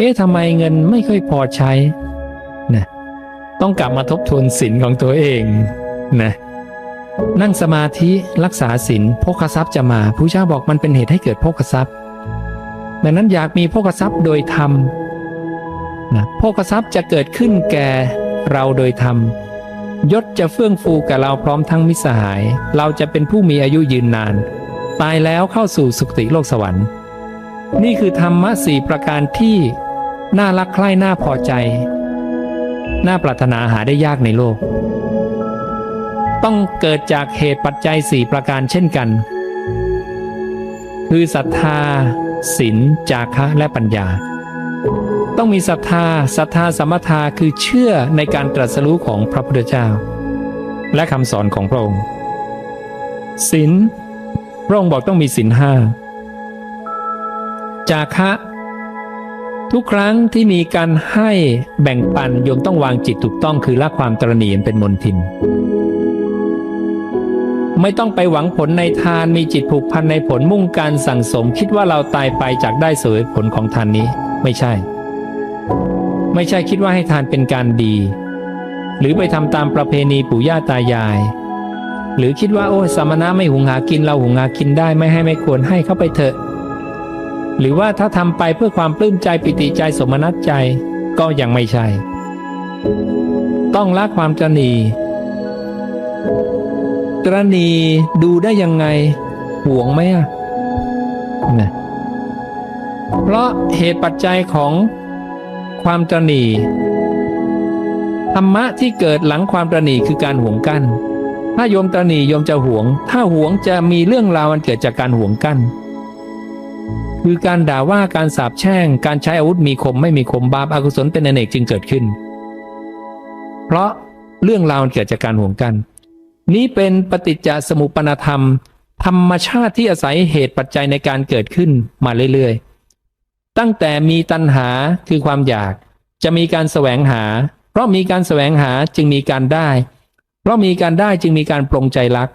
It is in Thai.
เอ๊ะทำไมเงินไม่ค่อยพอใช้นะต้องกลับมาทบทวนศีลของตัวเองนะนั่งสมาธิรักษาศีลโภคทรัพย์จะมาผู้เจ้าบอกมันเป็นเหตุให้เกิดโภคทรัพย์ ดังนั้นอยากมีโภคทรัพย์โดยธรรมนะโภคทรัพย์จะเกิดขึ้นแก่เราโดยธรรมยศจะเฟื่องฟูกับเราพร้อมทั้งมิสหาย เราจะเป็นผู้มีอายุยืนนาน ตายแล้วเข้าสู่สุคติโลกสวรรค์ นี่คือธรรมะสี่ประการที่ น่ารักใคร่น่าพอใจ น่าปรารถนาหาได้ยากในโลก ต้องเกิดจากเหตุปัจจัยสี่ประการเช่นกัน คือศรัทธาศีลจาคะและปัญญา ต้องมีศรัทธาศรัทธาสมถาคือเชื่อในการตรัสรู้ของพระพุทธเจ้า และคำสอนของพระองค์ศีลพระองค์บอกต้องมีศีลห้าจาคะ ทุกครั้งที่มีการให้แบ่งปันโยมต้องวางจิตถูกต้องคือละความตรณีเป็นมนทิน ไม่ต้องไปหวังผลในทานมีจิตผูกพันในผลมุ่งการสั่งสม คิดว่าเราตายไปจากได้สวยผลของทานนี้ ไม่ใช่ ไม่ใช่คิดว่าให้ทานเป็นการดี หรือไปทำตามประเพณีปู่ย่าตายาย หรือคิดว่าโอ้สมณะไม่หุงหากินเราหุงหากินได้ไม่ให้ไม่ควรให้เข้าไปเถอะ หรือว่าถ้าทำไปเพื่อความปลื้มใจปิติใจสมนัตใจก็ยังไม่ใช่ ต้องละความตรณีตรณีดูได้ยังไงห่วงไหมอะนะเพราะเหตุปัจจัยของความตรณีธรรมะที่เกิดหลังความตรณีคือการห่วงกั้น ถ้าโยมตรณีโยมจะห่วง ถ้าห่วงจะมีเรื่องราวมันเกิดจากการห่วงกั้น คือการด่าว่าการสาปแช่ง การใช้อาวุธมีคมไม่มีคมบาปอากุศลเป็นอเนกจึงเกิดขึ้น เพราะเรื่องราวเกิดจากการห่วงกัน นี้เป็นปฏิจจสมุปนธรรม ธรรมชาติที่อาศัยเหตุปัจจัยในการเกิดขึ้นมาเรื่อยๆ ตั้งแต่มีตัณหาคือความอยาก จะมีการแสวงหา เพราะมีการแสวงหาจึงมีการได้ เพราะมีการได้จึงมีการปรงใจรัก